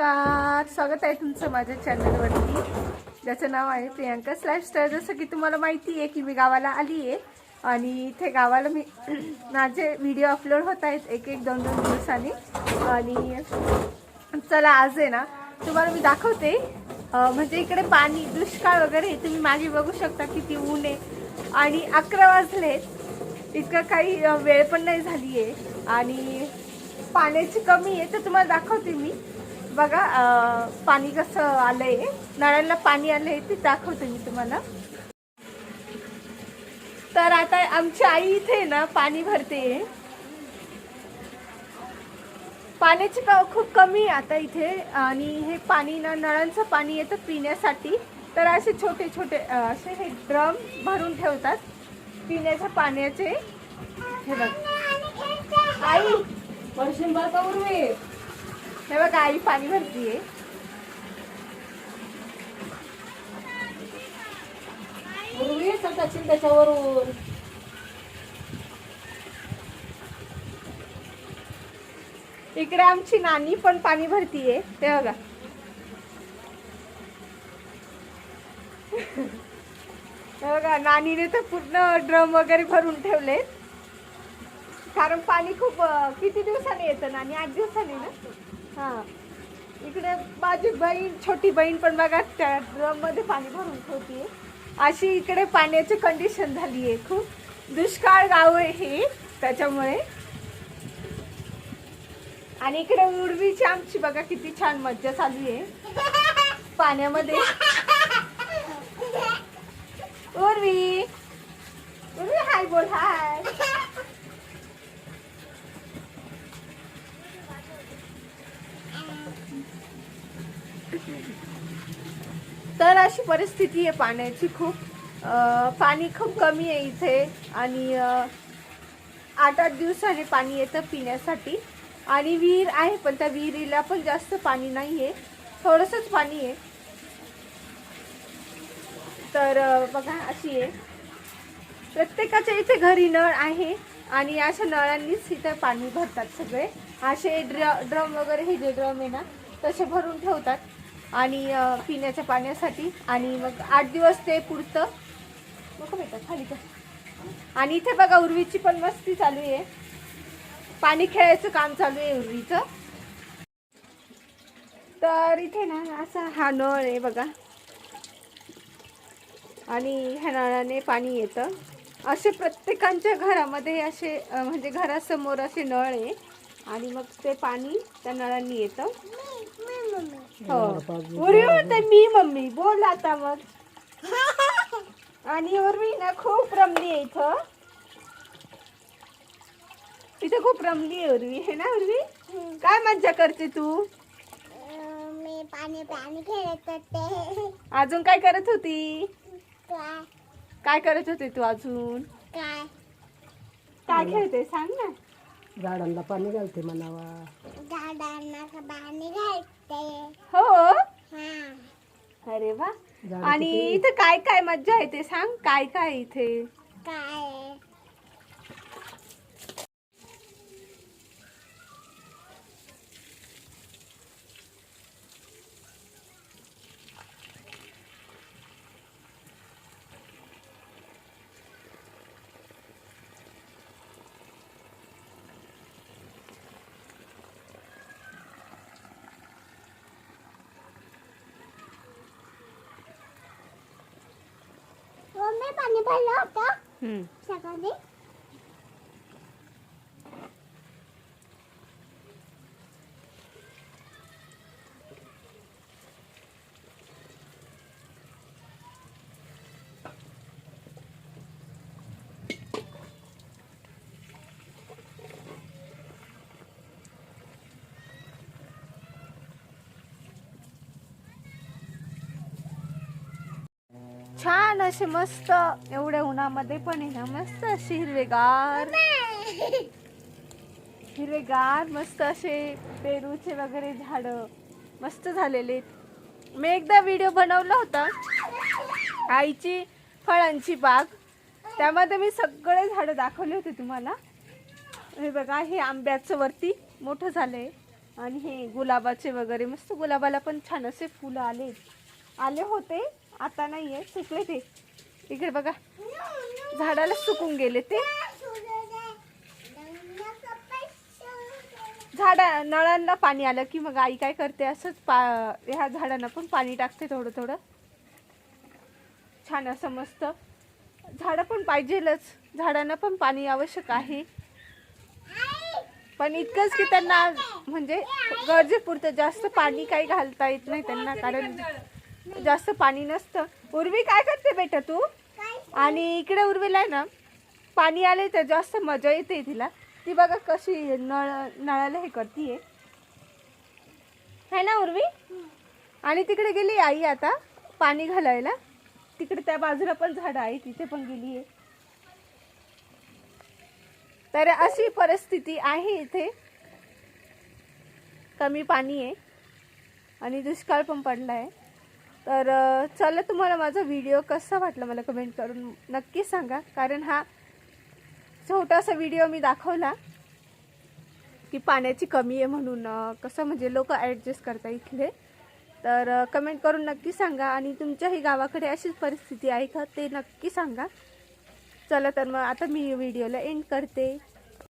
नमस्कार. स्वागत आहे तुमचं माझ्या चॅनलवरती ज्याचं नाव आहे प्रियांका लाईफस्टाईल जसं की तुम्हाला माहिती आहे की मी गावाला आली आहे. आणि इथे गावाला मी माझे व्हिडिओ अपलोड होत आहेत एक एक दोन दोन दिवसांनी. आणि चला आज आहे ना तुम्हाला मी दाखवते. म्हणजे इकडे पाणी दुष्काळ वगैरे तुम्ही मागे बघू शकता किती ऊन आहे. आणि अकरा वाजलेत इतकं काही वेळ पण नाही झाली आहे. आणि पाण्याची कमी आहे तर तुम्हाला दाखवते मी. बघा पाणी कसं आलंय नळाला पाणी आलंय ते दाखवते मी तुम्हाला. तर आता आमची आई इथे ना पाणी भरते पाण्याची क खूप कमी आहे आता इथे. आणि हे पाणी ना नळांचं पाणी येतं पिण्यासाठी. तर असे छोटे छोटे असे हे ड्रम भरून ठेवतात पिण्याच्या पाण्याचे. हे बघ. आई! वर्षण हे बघा आई पाणी भरतीये. सचिन त्याच्यावरून. इकडे आमची नानी पण पाणी भरतीये. ते बघा. बघा नानीने तर पूर्ण ड्रम वगैरे भरून ठेवले कारण पाणी खूप किती दिवसांनी येतं नानी? आठ दिवसांनी ना? हां. इकडे माझी बहीण छोटी बहीण पण बघा त्या ड्रममध्ये पाणी भरून ठेवते. अशी इकडे पाण्याची कंडिशन झाली आहे खूप. दुष्काळ गाव आहे हे त्याच्यामुळे. आणि इकडे उडवीची आमची बघा किती छान मज्जा चालू आहे. पाण्यामध्ये. उर्वी. उर्वी हाय बोल हाय तर अशी परिस्थिती आहे पाण्याची खूप. पाणी खूप कमी आहे इथे आणि आठ आठ दिवसाने पाणी येतं पिण्यासाठी. आणि विहीर आहे पण त्या विहिरीला पण जास्त पाणी नाही आहे थोडंसंच पाणी आहे. तर बघा अशी आहे. प्रत्येकाच्या इथे घरी नळ आहे आणि अशा नळांनीच इथं पाणी भरतात सगळे. असे ड्र ड्रम वगैरे हे जे ड्रम आहे ना तसे भरून ठेवतात. आणि पिण्याच्या पाण्यासाठी. आणि मग आठ दिवस ते पुरतं. नको बेटा खाली का आणि इथे बघा उर्वीची पण मस्ती चालू आहे. पाणी खेळायचं काम चालू आहे उर्वीचं. तर इथे ना असा हा नळ आहे बघा. आणि ह्या नळाने पाणी येतं. असे प्रत्येकांच्या घरामध्ये असे म्हणजे घरासमोर असे नळ आहे. आणि मग ते पाणी त्या नळांनी येतं. हो. म्हणते मी मम्मी बोल आता मग. आणि उर्वी ना खूप रमली आहे इथं. इथं खूप रमली आहे उर्वी हे ना उर्वी? काय मज्जा करते तू? मी पाणी पाणी खेळत होते. अजून काय करत होती? काय? काय करत होते तू अजून? काय? काय खेळते? सांग ना. झाडांना पाणी घालते म्हणावा. झाडांना पाणी घालते. हो? हा. अरे वा. आणि इथं काय काय मज्जा आहे ते सांग. काय काय इथे? काय मम्मी पाणी भरलं होतं हम्म. सकाळी छान असे मस्त एवढ्या उन्हामध्ये पण आहे ना मस्त असे हिरवेगार. हिरवेगार मस्त असे पेरूचे वगैरे झाड मस्त झालेले आहेत. मी एकदा व्हिडिओ बनवला होता आईची फळांची बाग. त्यामध्ये मी सगळे झाडं दाखवले होते तुम्हाला. हे बघा हे आंब्याचं वरती मोठं झालंय. आणि हे गुलाबाचे वगैरे मस्त गुलाबाला पण छान असे फुलं आले. आले होते. आता नाही आहे सुकले ते. इकडे बघा. झाडाला सुकून गेले ते. झाडा नळांना पाणी आलं की मग आई काय करते? असंच पा ह्या झाडांना पण पाणी टाकते थोडं थोडं. छान असं मस्त. झाडं पण पाहिजेलच. झाडांना पण पाणी आवश्यक आहे. पण इतकंच की त्यांना म्हणजे गरजेपुरतं जास्त पाणी काही घालता येत नाही त्यांना कारण जास्त पाणी नसतं. उर्वी काय करते बेटा तू? आणि इकडे उर्वीला आहे ना पाणी आले तर जास्त मजा येते तिला. ती बघा कशी नळ नळाला हे करतीये. है ना उर्वी? आणि तिकडे गेली आई आता पाणी घालायला. तिकडे त्या बाजूला पण झाड आहे तिथे पण गेली आहे तर अशी परिस्थिती आहे इथे. कमी पाणी आहे आणि दुष्काळ पण पडला आहे तर चला तुम्हाला माझा व्हिडिओ कसा वाटला मला कमेंट करून नक्की सांगा. कारण हा छोटासा व्हिडिओ मी दाखवला की पाण्याची कमी आहे म्हणून कसं म्हणजे लोक ॲडजस्ट करता इथले. तर कमेंट करून नक्की सांगा आणि तुमच्याही गावाकडे अशीच परिस्थिती आहे का ते नक्की सांगा. चला तर मग आता मी व्हिडिओला एंड करते.